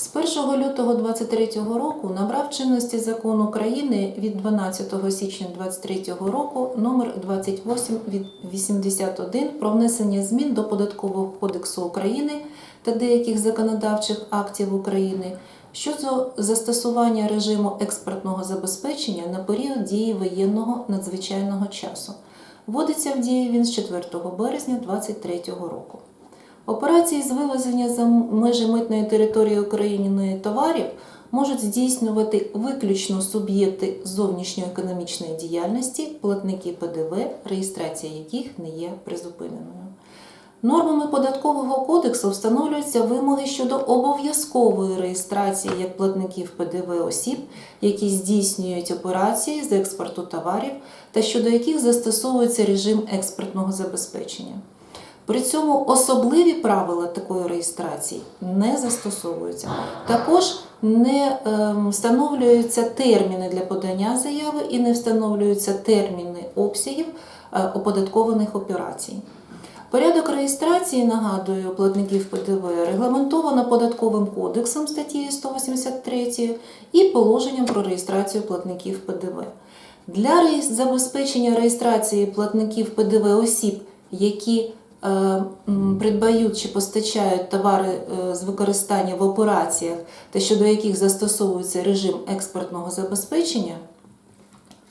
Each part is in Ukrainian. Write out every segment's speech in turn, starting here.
З 1 лютого 2023 року набрав чинності закон України від 12 січня 2023 року номер 28 від 81 про внесення змін до Податкового кодексу України та деяких законодавчих актів України щодо застосування режиму експортного забезпечення на період дії воєнного надзвичайного часу. Вводиться в дію він з 4 березня 2023 року. Операції з вивезення за межі митної території України товарів можуть здійснювати виключно суб'єкти зовнішньоекономічної діяльності, платники ПДВ, реєстрація яких не є призупиненою. Нормами податкового кодексу встановлюються вимоги щодо обов'язкової реєстрації як платників ПДВ осіб, які здійснюють операції з експорту товарів та щодо яких застосовується режим експортного забезпечення. При цьому особливі правила такої реєстрації не застосовуються. Також не ем, встановлюються терміни для подання заяви і не встановлюються терміни обсягів е, оподаткованих операцій. Порядок реєстрації, нагадую, платників ПДВ регламентовано податковим кодексом статті 183 і положенням про реєстрацію платників ПДВ. Для забезпечення реєстрації платників ПДВ осіб, які придбають чи постачають товари е, з використання в операціях та щодо яких застосовується режим експортного забезпечення,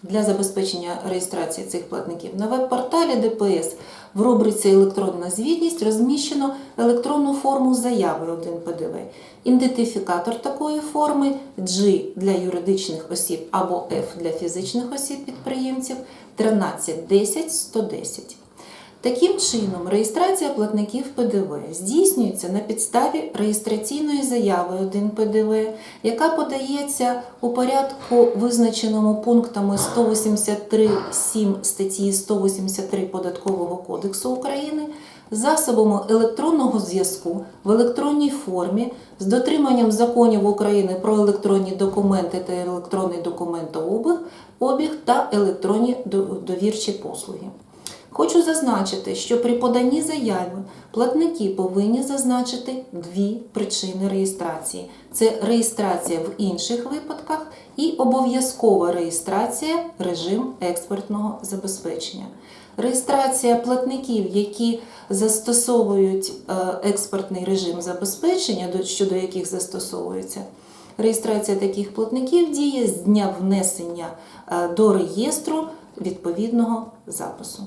для забезпечення реєстрації цих платників на веб-порталі ДПС в рубриці Електронна звітність розміщено електронну форму заяви 1 ПДВ. Ідентифікатор такої форми G для юридичних осіб або F для фізичних осіб підприємців 1310 110. Таким чином, реєстрація платників ПДВ здійснюється на підставі реєстраційної заяви 1 ПДВ, яка подається у порядку, визначеному пунктами 183.7 статті 183 Податкового кодексу України, засобами електронного зв'язку в електронній формі з дотриманням законів України про електронні документи та електронний документообіг обіг та електронні довірчі послуги. Хочу зазначити, що при поданні заяви платники повинні зазначити дві причини реєстрації: це реєстрація в інших випадках і обов'язкова реєстрація режим експортного забезпечення. Реєстрація платників, які застосовують е, експортний режим забезпечення, щодо яких застосовується. Реєстрація таких платників діє з дня внесення е, до реєстру відповідного запису.